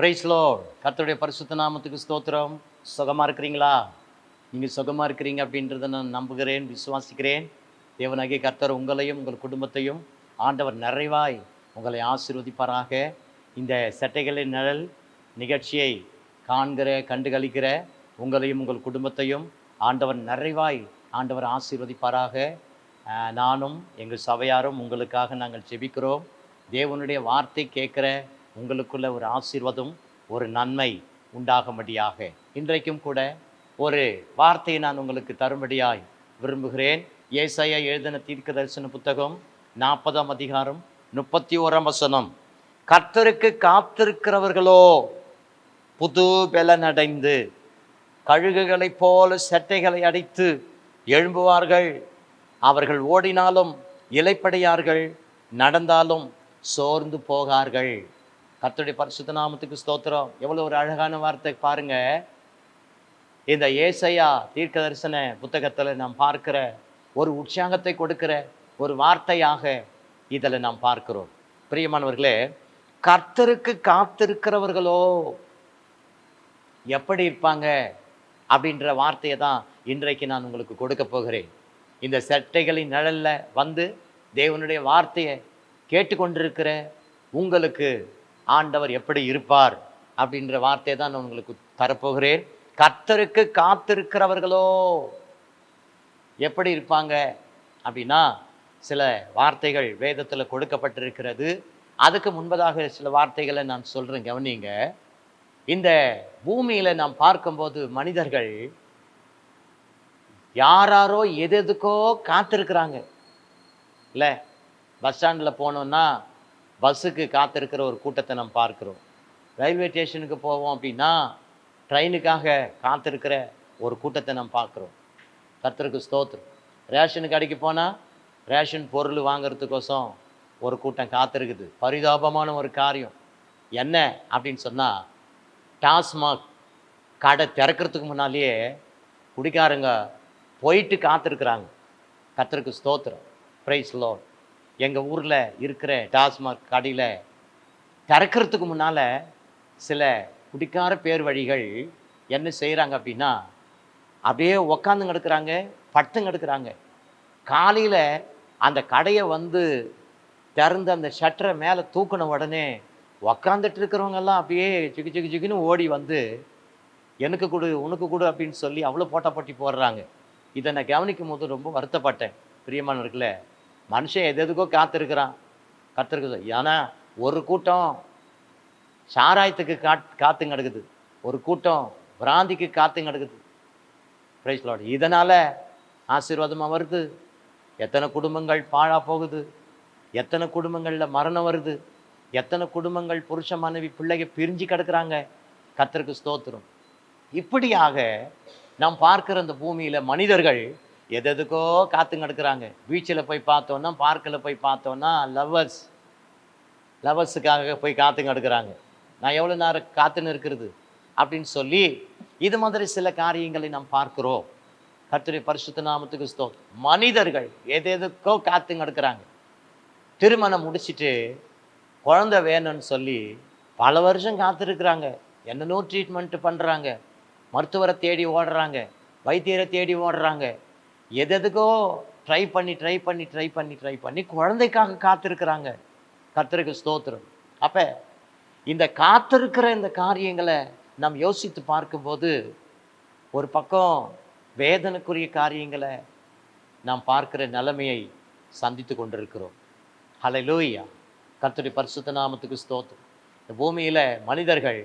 Price load கர்த்தருடைய பரிசுத்த நாமத்துக்கு ஸ்தோத்திரம். சுகமாக இருக்கிறீங்களா? நீங்கள் சுகமாக இருக்கிறீங்க அப்படின்றத நான் நம்புகிறேன் விசுவாசிக்கிறேன். தேவனாகிய கர்த்தர் உங்களையும் உங்கள் குடும்பத்தையும் ஆண்டவர் நிறைவாய் உங்களை ஆசீர்வதிப்பாராக. இந்த சட்டைகளின் நிழல் நிகழ்ச்சியை காண்கிற கண்டுகளிக்கிற உங்களையும் உங்கள் குடும்பத்தையும் ஆண்டவர் நிறைவாய் ஆண்டவர் ஆசீர்வதிப்பாராக. நானும் எங்கள் சபையாரும் உங்களுக்காக நாங்கள் ஜெபிக்கிறோம். தேவனுடைய வார்த்தை கேட்குற உங்களுக்குள்ள ஒரு ஆசீர்வாதம் ஒரு நன்மை உண்டாகும்படியாக. இன்றைக்கும் கூட ஒரு வார்த்தையை நான் உங்களுக்கு தரும்படியாய் விரும்புகிறேன். ஏசாயா எழுதின தீர்க்க தரிசன புத்தகம் நாற்பதாம் அதிகாரம் முப்பத்தி ஓராம் வசனம். கர்த்தருக்கு காத்திருக்கிறவர்களோ புது பலனடைந்து கழுகுகளைப் போல சட்டைகளை அடித்து எழும்புவார்கள். அவர்கள் ஓடினாலும் இலைப்படையார்கள் நடந்தாலும் சோர்ந்து போகார்கள். கர்த்தருடைய பரிசுத்த நாமத்துக்கு ஸ்தோத்திரம். எவ்வளோ ஒரு அழகான வார்த்தை பாருங்க. இந்த ஏசையா தீர்க்க தரிசன புத்தகத்தில் நாம் பார்க்கிற ஒரு உற்சாகத்தை கொடுக்கிற ஒரு வார்த்தையாக இதில் நாம் பார்க்கிறோம். பிரியமானவர்களே கர்த்தருக்கு காத்திருக்கிறவர்களோ எப்படி இருப்பாங்க அப்படின்ற வார்த்தையை தான் இன்றைக்கு நான் உங்களுக்கு கொடுக்க போகிறேன். இந்த சட்டைகளின் நிழலில் வந்து தேவனுடைய வார்த்தையை கேட்டுக்கொண்டிருக்கிற உங்களுக்கு ஆண்டவர் எப்படி இருப்பார் அப்படின்ற வார்த்தையை தான் நான் உங்களுக்கு தரப்போகிறேன். கர்த்தருக்கு காத்திருக்கிறவர்களோ எப்படி இருப்பாங்க அப்படின்னா சில வார்த்தைகள் வேதத்தில் கொடுக்கப்பட்டிருக்கிறது. அதுக்கு முன்பதாக சில வார்த்தைகளை நான் சொல்கிறேன் கவனிங்க. இந்த பூமியில் நாம் பார்க்கும்போது மனிதர்கள் யாராரோ எது எதுக்கோ காத்திருக்கிறாங்க. இல்லை பஸ் ஸ்டாண்டில் போனோன்னா பஸ்ஸுக்கு காத்திருக்கிற ஒரு கூட்டத்தை நம்ம பார்க்குறோம். ரயில்வே ஸ்டேஷனுக்கு போவோம் அப்படின்னா ட்ரெயினுக்காக காத்திருக்கிற ஒரு கூட்டத்தை நம்ம பார்க்குறோம். கர்த்தருக்கு ஸ்தோத்திரம். ரேஷன் கடைக்கு போனால் ரேஷன் பொருள் வாங்கிறதுக்கோசம் ஒரு கூட்டம் காத்திருக்குது. பரிதாபமான ஒரு காரியம். என்ன அப்படின்னு சொன்னால் டாஸ்மாக் கடை திறக்கிறதுக்கு முன்னாலேயே குடிக்காரங்க போயிட்டு காத்திருக்கிறாங்க. கர்த்தருக்கு ஸ்தோத்திரம். ப்ரைஸ் லோட் எங்கள் ஊரில் இருக்கிற டாஸ்மாக் கடையில் திறக்கிறதுக்கு முன்னால் சில குடிக்கார பேர் வழிகள் என்ன செய்கிறாங்க அப்படின்னா அப்படியே உக்காந்து எடுக்கிறாங்க பட்டு எடுக்கிறாங்க காலையில் அந்த கடையை வந்து திறந்து அந்த ஷட்டரை மேலே தூக்கின உடனே உக்காந்துட்டு இருக்கிறவங்கெல்லாம் அப்படியே ஜிகு ஜிகு ஜிகுன்னு ஓடி வந்து எனக்கு கொடு உனக்கு கொடு அப்படின்னு சொல்லி அவ்வளோ போட்டா போட்டி போடுறாங்க. இதை நான் கவனிக்கும் போது ரொம்ப வருத்தப்பட்டேன். பிரியமானவர்களை மனுஷன் எது எதுக்கோ காத்திருக்கிறான். கத்திருக்கு ஏன்னா ஒரு கூட்டம் சாராயத்துக்கு காத் காத்து கிடக்குது ஒரு கூட்டம் பிராந்திக்கு காத்துங்க கிடக்குது பிரைஸ் இதனால் ஆசீர்வாதமாக வருது. எத்தனை குடும்பங்கள் பாழாக போகுது. எத்தனை குடும்பங்களில் மரணம் வருது. எத்தனை குடும்பங்கள் புருஷ மனைவி பிள்ளைங்க பிரிஞ்சு கிடக்குறாங்க. கத்தருக்கு ஸ்தோத்திரம். இப்படியாக நாம் பார்க்கிற அந்த பூமியில் மனிதர்கள் எதுக்கோ காத்து கிடக்குறாங்க. பீச்சில் போய் பார்த்தோன்னா பார்க்கில் போய் பார்த்தோன்னா லவ்வர்ஸ் லவ்வர்ஸுக்காக போய் காத்து கிடக்குறாங்க. நான் எவ்வளோ நேரம் காத்துன்னு இருக்கிறது? அப்படின்னு சொல்லி இது மாதிரி சில காரியங்களை நாம் பார்க்கிறோம். கர்த்தருடைய பரிசுத்த நாமத்துக்கு ஸ்தோ மனிதர்கள் எது எதுக்கோ காத்து கிடக்குறாங்க. திருமணம் முடிச்சிட்டு குழந்தை வேணும்னு சொல்லி பல வருஷம் காத்திருக்கிறாங்க. என்னென்னோ ட்ரீட்மெண்ட்டு பண்ணுறாங்க மருத்துவரை தேடி ஓடுறாங்க. வைத்தியரை தேடி ஓடுறாங்க. எதுக்கோ ட்ரை பண்ணி ட்ரை பண்ணி ட்ரை பண்ணி ட்ரை பண்ணி குழந்தைக்காக காத்திருக்கிறாங்க. கர்த்தருக்கு ஸ்தோத்திரம். அப்போ இந்த காத்திருக்கிற இந்த காரியங்களை நாம் யோசித்து பார்க்கும்போது ஒரு பக்கம் வேதனைக்குரிய காரியங்களை நாம் பார்க்கிற நிலைமையை சந்தித்து கொண்டிருக்கிறோம். லூயா கர்த்தருடைய பரிசுத்த நாமத்துக்கு ஸ்தோத்திரம். இந்த பூமியில் மனிதர்கள்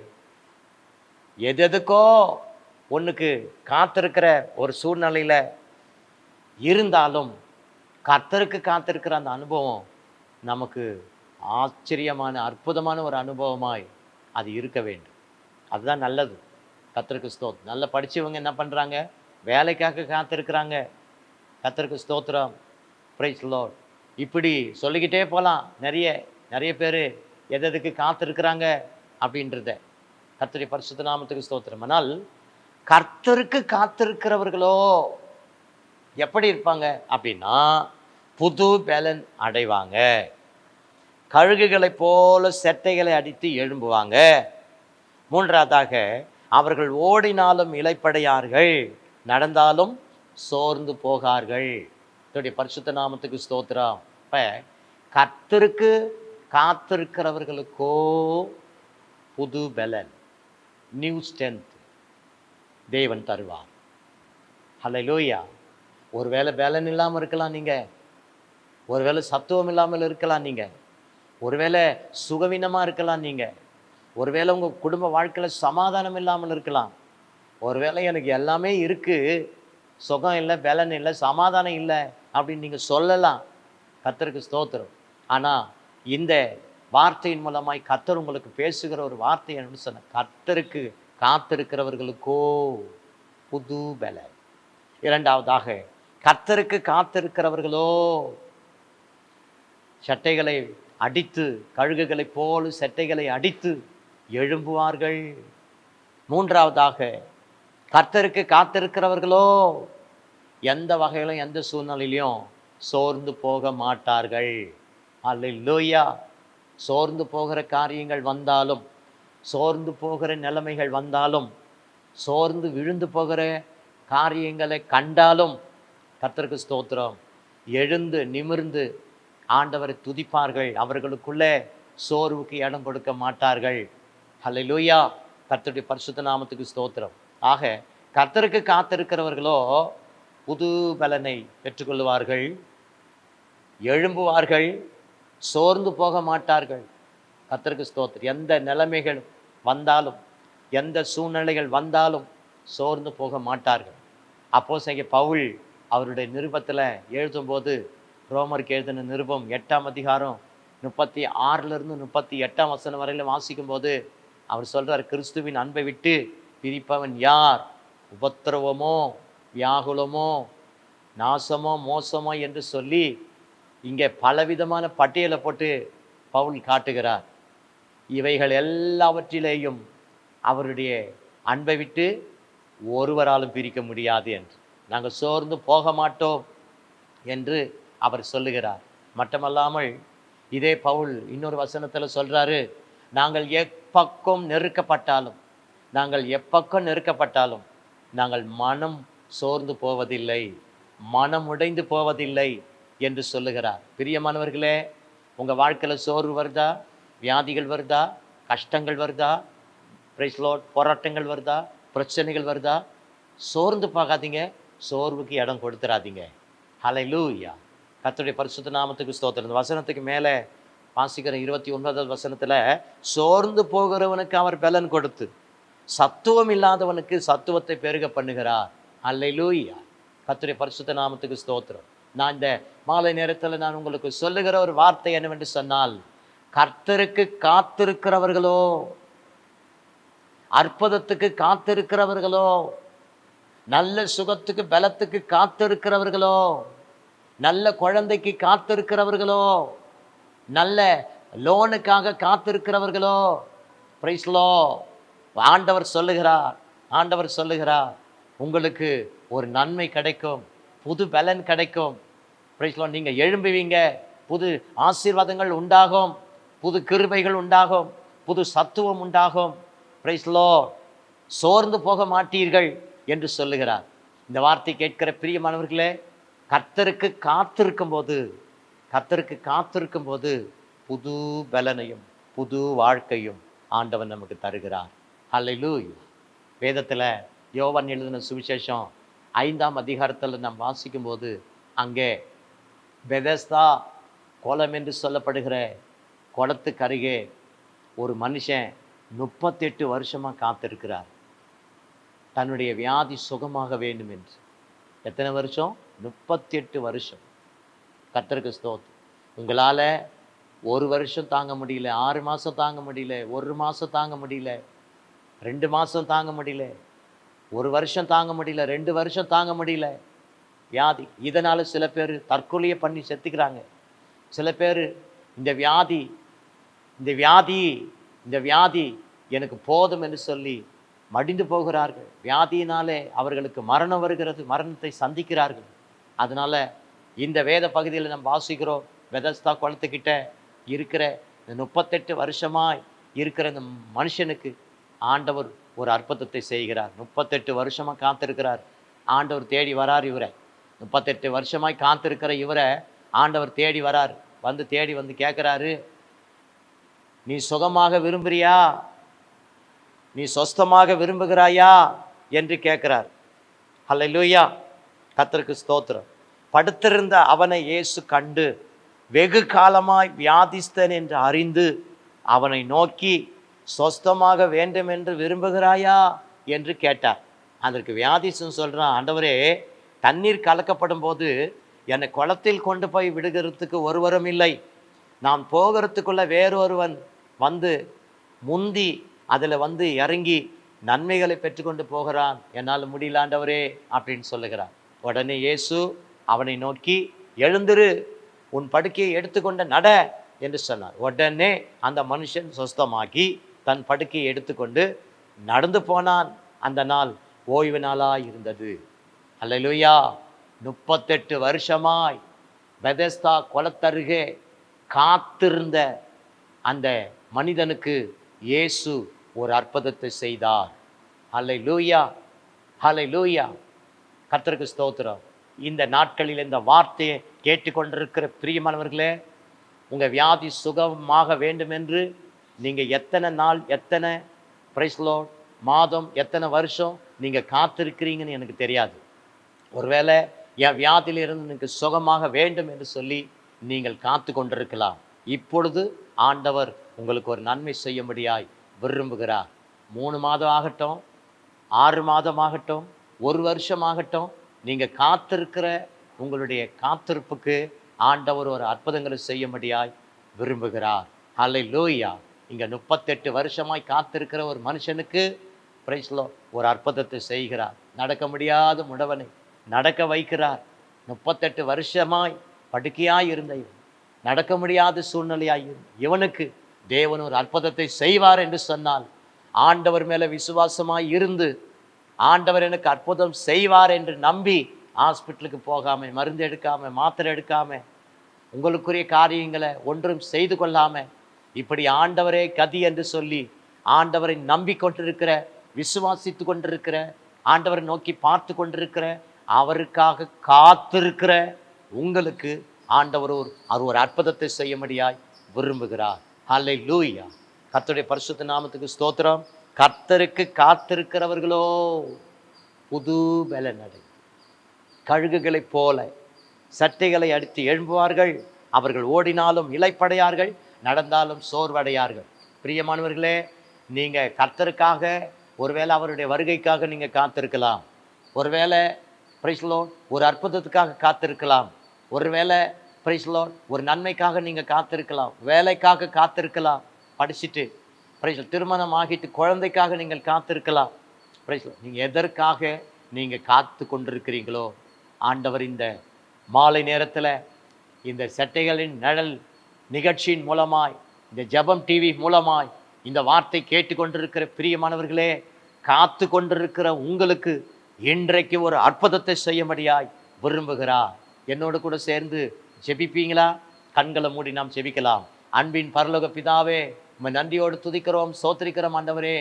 எதெதுக்கோ ஒன்றுக்கு காத்திருக்கிற ஒரு சூழ்நிலையில் இருந்தாலும் கர்த்தருக்கு காத்திருக்கிற அந்த அனுபவம் நமக்கு ஆச்சரியமான அற்புதமான ஒரு அனுபவமாய் அது இருக்க வேண்டும். அதுதான் நல்லது. கத்தருக்கு ஸ்தோத் நல்லா படித்தவங்க என்ன பண்ணுறாங்க வேலைக்காக காத்திருக்கிறாங்க. கத்தருக்கு ஸ்தோத்திரம். பிரைஸ் லோட் இப்படி சொல்லிக்கிட்டே போகலாம் நிறைய நிறைய பேர் எதுக்கு காத்திருக்கிறாங்க அப்படின்றத. கர்த்தருடைய பரிசுத்த நாமத்துக்கு ஸ்தோத்திரம். ஆனால் கர்த்தருக்கு காத்திருக்கிறவர்களோ எப்படி இருப்பாங்க அப்படின்னா புது பேலன் அடைவாங்க. கழுகுகளைப் போல செட்டைகளை அடித்து எழும்புவாங்க. மூன்றாவதாக அவர்கள் ஓடினாலும் இலைப்படையார்கள் நடந்தாலும் சோர்ந்து போகார்கள். இதோடைய பரிசுத்த நாமத்துக்கு ஸ்தோத்திரம். இப்போ கத்திருக்கு காத்திருக்கிறவர்களுக்கோ புது பலன் நியூ ஸ்ட்ரென்த் தேவன் தருவார். ஒரு ஒருவேளை வேலைன்னு இல்லாமல் இருக்கலாம் நீங்கள் ஒருவேளை சத்துவம் இல்லாமல் இருக்கலாம் நீங்கள் ஒருவேளை சுகவீனமாக இருக்கலாம் நீங்கள் ஒருவேளை உங்கள் குடும்ப வாழ்க்கையில் சமாதானம் இல்லாமல் இருக்கலாம். ஒருவேளை எனக்கு எல்லாமே இருக்குது சுகம் இல்லை வேலைன்னு இல்லை சமாதானம் இல்லை அப்படின்னு நீங்கள் சொல்லலாம். கத்தருக்கு ஸ்தோத்திரம். ஆனால் இந்த வார்த்தையின் மூலமாய் கத்தர் உங்களுக்கு பேசுகிற ஒரு வார்த்தை என்னன்னு சொன்ன? கத்தருக்கு காத்திருக்கிறவர்களுக்கோ புது பலன் இரண்டாவதாக கர்த்தருக்கு காத்திருக்கிறவர்களோ சட்டைகளை அடித்து கழுகுகளைப் போல சட்டைகளை அடித்து எழும்புவார்கள். மூன்றாவதாக கர்த்தருக்கு காத்திருக்கிறவர்களோ எந்த வகையிலும் எந்த சூழ்நிலையிலையும் சோர்ந்து போக மாட்டார்கள். அல்ல அல்லேலூயா. சோர்ந்து போகிற காரியங்கள் வந்தாலும் சோர்ந்து போகிற நிலைமைகள் வந்தாலும் சோர்ந்து விழுந்து போகிற காரியங்களை கண்டாலும் கர்த்தருக்கு ஸ்தோத்திரம். எழுந்து நிமிர்ந்து ஆண்டவரை துதிப்பார்கள். அவர்களுக்குள்ளே சோர்வுக்கு இடம் கொடுக்க மாட்டார்கள். ஹalleluya கர்த்தருடைய பரிசுத்த நாமத்துக்கு ஸ்தோத்திரம். ஆக கர்த்தருக்கு காத்திருக்கிறவர்களோ புது பலனை பெற்றுக்கொள்வார்கள் எழும்புவார்கள். சோர்ந்து போக மாட்டார்கள். கர்த்தருக்கு ஸ்தோத்திரம். எந்த நிலைமைகள் வந்தாலும் எந்த சூழ்நிலைகள் வந்தாலும் சோர்ந்து போக மாட்டார்கள். அப்போ செய்ய பவுல் அவருடைய நிருபத்தில் எழுதும்போது ரோமருக்கு எழுதின நிருபம் எட்டாம் அதிகாரம் முப்பத்தி ஆறிலிருந்து முப்பத்தி எட்டாம் வசனம் வரையிலும் வாசிக்கும்போது அவர் சொல்கிறார் கிறிஸ்துவின் அன்பை விட்டு பிரிப்பவன் யார்? உபத்திரவமோ வியாகுலமோ நாசமோ மோசமோ? என்று சொல்லி இங்கே பலவிதமான பட்டியலை போட்டு பவுல் காட்டுகிறார். இவைகள் எல்லாவற்றிலேயும் அவருடைய அன்பை விட்டு ஒருவராலும் பிரிக்க முடியாது என்று. நாங்கள் சோர்ந்து போக மாட்டோம் என்று அவர் சொல்லுகிறார். மட்டுமல்லாமல் இதே பவுல் இன்னொரு வசனத்தில் சொல்கிறாரு நாங்கள் எப்பக்கம் நெருக்கப்பட்டாலும் நாங்கள் எப்பக்கம் நெருக்கப்பட்டாலும் நாங்கள் மனம் சோர்ந்து போவதில்லை மனம் உடைந்து போவதில்லை என்று சொல்லுகிறார். பிரியமானவர்களே உங்கள் வாழ்க்கையில் சோர்வு வருதா? வியாதிகள் வருதா? கஷ்டங்கள் வருதா? பிரைஸ்லோட் போராட்டங்கள் வருதா? பிரச்சனைகள் வருதா? சோர்ந்து பார்க்காதீங்க சோர்வுக்கு இடம் கொடுத்துறாதீங்க. ஹலை லூயா கத்துடைய பரிசுத்த நாமத்துக்கு ஸ்தோத்திரம். இந்த வசனத்துக்கு மேலே வாசிக்கிற இருபத்தி ஒன்பதாவது வசனத்தில் சோர்ந்து போகிறவனுக்கு அவர் பலன் கொடுத்து சத்துவம் இல்லாதவனுக்கு சத்துவத்தை பெருக பண்ணுகிறார். அல்லை லூயா கத்துடைய பரிசுத்த நாமத்துக்கு ஸ்தோத்திரம். நான் இந்த மாலை நேரத்தில் நான் உங்களுக்கு சொல்லுகிற ஒரு வார்த்தை என்னவென்று சொன்னால் கர்த்தருக்கு காத்திருக்கிறவர்களோ அற்புதத்துக்கு காத்திருக்கிறவர்களோ நல்ல சுகத்துக்கு பலத்துக்கு காத்திருக்கிறவர்களோ நல்ல குழந்தைக்கு காத்திருக்கிறவர்களோ நல்ல லோனுக்காக காத்திருக்கிறவர்களோ பிரைஸ்லோ ஆண்டவர் சொல்லுகிறார் ஆண்டவர் சொல்லுகிறார் உங்களுக்கு ஒரு நன்மை கிடைக்கும் புது பலன் கிடைக்கும். பிரைஸ்லோ நீங்கள் எழும்புவீங்க புது ஆசீர்வாதங்கள் உண்டாகும் புது கிருபைகள் உண்டாகும் புது சத்துவம் உண்டாகும். பிரைஸ்லோ சோர்ந்து போக மாட்டீர்கள். என்று சொல்லுகிறார். இந்த வார்த்தை கேட்கிற பிரியமானவர்களே கர்த்தருக்கு காத்திருக்கும் போது கர்த்தருக்கு காத்திருக்கும் போது புது பலனையும் புது வாழ்க்கையும் ஆண்டவன் நமக்கு தருகிறார். ஹalleluya வேதத்தில் யோவான் எழுதின சுவிசேஷம் ஐந்தாம் அதிகாரத்தில் நாம் வாசிக்கும்போது அங்கே பெதஸ்தா குளம் என்று சொல்லப்படுகிற குளத்துக்கு அருகே ஒரு மனுஷன் முப்பத்தெட்டு வருஷமாக காத்திருக்கிறார். தன்னுடைய வியாதி சுகமாக வேண்டும் என்று. எத்தனை வருஷம்? முப்பத்தெட்டு வருஷம். கத்தருக்கு ஸ்தோத் உங்களால் ஒரு வருஷம் தாங்க முடியல ஆறு மாதம் தாங்க முடியல ஒரு மாதம் தாங்க முடியல ரெண்டு மாதம் தாங்க முடியல ஒரு வருஷம் தாங்க முடியல ரெண்டு வருஷம் தாங்க முடியல. வியாதி. இதனால் சில பேர் தற்கொலையை பண்ணி செத்துக்கிறாங்க. சில பேர் இந்த வியாதி இந்த வியாதி இந்த வியாதி எனக்கு போதும் என்று சொல்லி மடிந்து போகிறார்கள். வியாதியினாலே அவர்களுக்கு மரணம் வருகிறது மரணத்தை சந்திக்கிறார்கள். அதனால இந்த வேத பகுதியில் நம்ம வாசிக்கிறோம். வெதஸ்தா குளத்துக்கிட்ட இருக்கிற இந்த முப்பத்தெட்டு வருஷமாய் இருக்கிற இந்த மனுஷனுக்கு ஆண்டவர் ஒரு அற்புதத்தை செய்கிறார். முப்பத்தெட்டு வருஷமாக காத்திருக்கிறார். ஆண்டவர் தேடி வரார் இவரை. முப்பத்தெட்டு வருஷமாய் காத்திருக்கிற இவரை ஆண்டவர் தேடி வரார். வந்து தேடி வந்து கேட்குறாரு நீ சுகமாக விரும்புறியா? நீ சொஸ்தமாக விரும்புகிறாயா? என்று கேட்கிறார். லூயா கத்தருக்கு ஸ்தோத்திரம். படுத்திருந்த அவனை இயேசு கண்டு வெகு காலமாய் வியாதிஸ்தன் என்று அறிந்து அவனை நோக்கி சொஸ்தமாக வேண்டும் என்று விரும்புகிறாயா? என்று கேட்டார். அதற்கு வியாதிசன் சொல்கிறான் ஆண்டவரே தண்ணீர் கலக்கப்படும் போது என்னை குளத்தில் கொண்டு போய் விடுகிறதுக்கு ஒருவரும் இல்லை. நான் போகிறதுக்குள்ளே வேறொருவன் வந்து முந்தி அதில் வந்து இறங்கி நன்மைகளை பெற்றுக்கொண்டு போகிறான். என்னால் முடியலாண்டவரே அப்படின்னு சொல்லுகிறான். உடனே இயேசு அவனை நோக்கி எழுந்திரு உன் படுக்கையை எடுத்துக்கொண்ட நட என்று சொன்னார். உடனே அந்த மனுஷன் சொஸ்தமாக்கி தன் படுக்கையை எடுத்துக்கொண்டு நடந்து போனான். அந்த நாள் ஓய்வு நாளாக இருந்தது. அல்லலுயா முப்பத்தெட்டு வருஷமாய் பெதஸ்தா குளத்தருகே காத்திருந்த அந்த மனிதனுக்கு இயேசு ஒரு அற்புதத்தை செய்தார். ஹலை லூயா ஹலை லூயா கர்த்தருக்கு ஸ்தோத்திரம். இந்த நாட்களில் இந்த வார்த்தையை கேட்டுக்கொண்டிருக்கிற பிரியமானவர்களே உங்கள் வியாதி சுகமாக வேண்டும் என்று நீங்கள் எத்தனை நாள் எத்தனை பிரைஸ்லோ மாதம் எத்தனை வருஷம் நீங்கள் காத்திருக்கிறீங்கன்னு எனக்கு தெரியாது. ஒருவேளை என் வியாதியிலிருந்து எனக்கு சுகமாக வேண்டும் என்று சொல்லி நீங்கள் காத்து கொண்டிருக்கலாம் இப்பொழுது ஆண்டவர் உங்களுக்கு ஒரு நன்மை செய்யும்படியாய் விரும்புகிறார் மூணு மாதம் ஆகட்டும் ஆறு மாதம் ஆகட்டும் ஒரு வருஷமாகட்டும் நீங்கள் காத்திருக்கிற உங்களுடைய காத்திருப்புக்கு ஆண்டவர் ஒரு அற்புதங்களை செய்யும்படியாய் விரும்புகிறார். அலை லூயா இங்கே முப்பத்தெட்டு வருஷமாய் காத்திருக்கிற ஒரு மனுஷனுக்கு பிரைஸ்லோ ஒரு அற்புதத்தை செய்கிறார். நடக்க முடியாத முடவனை நடக்க வைக்கிறார். முப்பத்தெட்டு வருஷமாய் படுக்கையாய் இருந்த இவன் நடக்க முடியாத சூழ்நிலையாய் இவனுக்கு தேவன் ஒரு அற்புதத்தை செய்வார் என்று சொன்னால் ஆண்டவர் மேலே விசுவாசமாய் இருந்து ஆண்டவர் எனக்கு அற்புதம் செய்வார் என்று நம்பி ஹாஸ்பிட்டலுக்கு போகாமல் மருந்து எடுக்காமல் மாத்திரை எடுக்காமல் உங்களுக்குரிய காரியங்களை ஒன்றும் செய்து கொள்ளாமல் இப்படி ஆண்டவரே கதி என்று சொல்லி ஆண்டவரை நம்பிக்கொண்டிருக்கிற விசுவாசித்து கொண்டிருக்கிற ஆண்டவரை நோக்கி பார்த்து கொண்டிருக்கிற அவருக்காக காத்திருக்கிற உங்களுக்கு ஆண்டவர் ஒரு அவர் ஒரு அற்புதத்தை செய்யும்படியாய் விரும்புகிறார். ஹலை லூயா கர்த்தருடைய பரிசுத்த நாமத்துக்கு ஸ்தோத்திரம். கர்த்தருக்கு காத்திருக்கிறவர்களோ புது பலன் நடை கழுகுகளைப் போல சட்டைகளை அடித்து எழும்புவார்கள். அவர்கள் ஓடினாலும் இலைப்படையார்கள் நடந்தாலும் சோர்வடையார்கள். பிரியமானவர்களே நீங்கள் கர்த்தருக்காக ஒருவேளை அவருடைய வருகைக்காக நீங்கள் காத்திருக்கலாம். ஒருவேளை பிரைஸ்லோ ஒரு அற்புதத்துக்காக காத்திருக்கலாம். ஒருவேளை பிரைஸ்லோ ஒரு நன்மைக்காக நீங்கள் காத்திருக்கலாம். வேலைக்காக காத்திருக்கலாம். படிச்சுட்டு பிரைஸ்லோ திருமணம் ஆகிட்டு குழந்தைக்காக நீங்கள் காத்திருக்கலாம். பிரைஸ்லோ நீங்கள் எதற்காக நீங்கள் காத்து கொண்டிருக்கிறீங்களோ ஆண்டவர் இந்த மாலை நேரத்தில் இந்த சட்டைகளின் நிழல் நிகழ்ச்சியின் மூலமாய் இந்த ஜெபம் டிவி மூலமாய் இந்த வார்த்தை கேட்டுக்கொண்டிருக்கிற பிரியமானவர்களே காத்து கொண்டிருக்கிற உங்களுக்கு இன்றைக்கு ஒரு அற்புதத்தை செய்யும்படியாய் விரும்புகிறார். என்னோடு கூட சேர்ந்து ஜெபிப்பீங்களா கண்களை மூடி நாம் ஜெபிக்கலாம் அன்பின் பரலோக பிதாவே நம்ம நன்றியோடு துதிக்கிறோம் சோத்திரிக்கிறோம் ஆண்டவரே.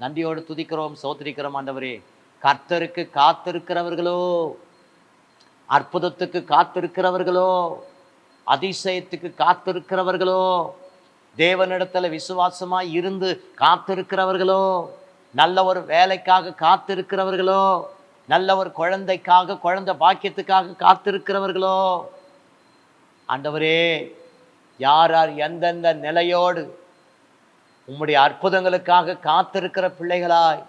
நன்றியோடு துதிக்கிறோம் சோத்திரிக்கிறோம் ஆண்டவரே. கர்த்தருக்கு காத்திருக்கிறவர்களோ அற்புதத்துக்கு காத்திருக்கிறவர்களோ அதிசயத்துக்கு காத்திருக்கிறவர்களோ தேவனிடத்தில் விசுவாசமாக இருந்து காத்திருக்கிறவர்களோ நல்ல ஒரு வேலைக்காக காத்திருக்கிறவர்களோ நல்ல ஒரு குழந்தைக்காக குழந்தை பாக்கியத்துக்காக காத்திருக்கிறவர்களோ ஆண்டவரே யார் யார் எந்தெந்த நிலையோடு உம்முடைய அற்புதங்களுக்காக காத்திருக்கிற பிள்ளைகளாய்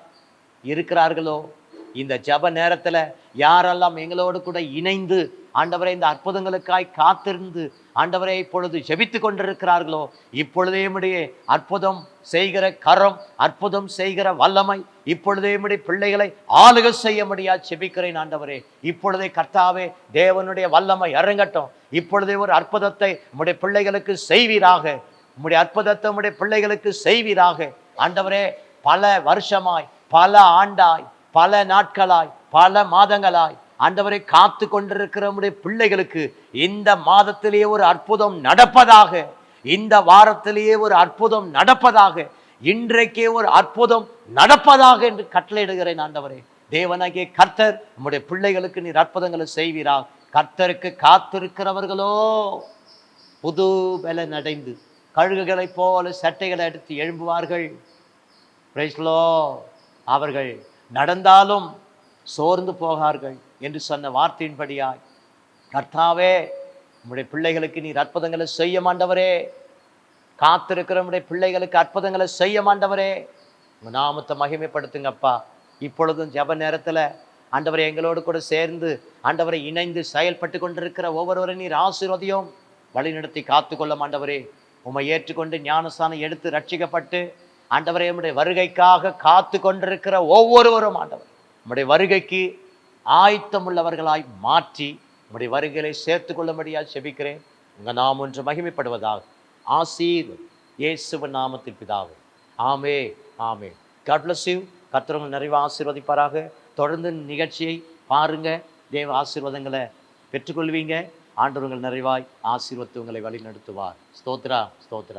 இருக்கிறார்களோ இந்த ஜப நேரத்தில் யாரெல்லாம் எங்களோடு கூட இணைந்து ஆண்டவரை இந்த அற்புதங்களுக்காய் காத்திருந்து ஆண்டவரை இப்பொழுது ஜெபித்து கொண்டிருக்கிறார்களோ இப்பொழுதே அற்புதம் செய்கிற கரம் அற்புதம் செய்கிற வல்லமை இப்பொழுதே உம்முடைய பிள்ளைகளை ஆளுக செய்ய முடியா செபிக்கிறேன் ஆண்டவரே. இப்பொழுதே கர்த்தாவே தேவனுடைய வல்லமை இறங்கட்டும் இப்பொழுதே ஒரு அற்புதத்தை உம்முடைய பிள்ளைகளுக்கு செய்வீராக. உம்முடைய அற்புதத்தை உம்முடைய பிள்ளைகளுக்கு செய்வீராக. ஆண்டவரே பல வருஷமாய் பல ஆண்டாய் பல நாட்களாய் பல மாதங்களாய் ஆண்டவரை காத்து கொண்டிருக்கிற நம்முடைய பிள்ளைகளுக்கு இந்த மாதத்திலேயே ஒரு அற்புதம் நடப்பதாக இந்த வாரத்திலேயே ஒரு அற்புதம் நடப்பதாக இன்றைக்கே ஒரு அற்புதம் நடப்பதாக என்று கட்டளையிடுகிறேன் ஆண்டவரே. தேவனாகிய கர்த்தர் நம்முடைய பிள்ளைகளுக்கு நீர் அற்புதங்களை செய்வீரா கர்த்தருக்கு காத்திருக்கிறவர்களோ புது வில நடைந்து கழுகுகளைப் போல சட்டைகளை எடுத்து எழும்புவார்கள். Praise அவர்கள் நடந்தாலும் சோர்ந்து போகார்கள். என்று சொன்ன வார்த்தையின்படியாய் கர்த்தாவே நம்முடைய பிள்ளைகளுக்கு நீர் அற்புதங்களை செய்ய மாண்டவரே. காத்திருக்கிற நம்முடைய பிள்ளைகளுக்கு அற்புதங்களை செய்ய மாண்டவரே. உங்கள் நாமத்தை மகிமைப்படுத்துங்கப்பா இப்பொழுதும் ஜெப நேரத்தில் ஆண்டவரை எங்களோடு கூட சேர்ந்து ஆண்டவரை இணைந்து செயல்பட்டு கொண்டிருக்கிற ஒவ்வொருவரையும் நீர் ஆசீர்வதியும் வழிநடத்தி காத்துக்கொள்ள மாண்டவரே. உம்மை ஏற்றுக்கொண்டு ஞானஸ்தானம் எடுத்து ரட்சிக்கப்பட்டு ஆண்டவரை நம்முடைய வருகைக்காக காத்து கொண்டிருக்கிற ஒவ்வொருவரும் ஆண்டவர். நம்முடைய வருகைக்கு ஆயத்தம் உள்ளவர்களாய் மாற்றி உங்களுடைய வருகைகளை சேர்த்து கொள்ளும்படியாக செபிக்கிறேன். உங்கள் நாம் ஒன்று மகிமைப்படுவதாக. ஆசீர் இயேசுவ நாமத்தில் பிதாவே. ஆமே ஆமே. கட்லசிவ் bless நிறைவு ஆசீர்வதிப்பாராக. தொடர்ந்து நிகழ்ச்சியை பாருங்க. தேவ ஆசீர்வாதங்களை பெற்றுக்கொள்வீங்க. ஆண்டவர்கள் நிறைவாய் ஆசீர்வத்து உங்களை வழி நடத்துவார் ஸ்தோத்ரா ஸ்தோத்ரா.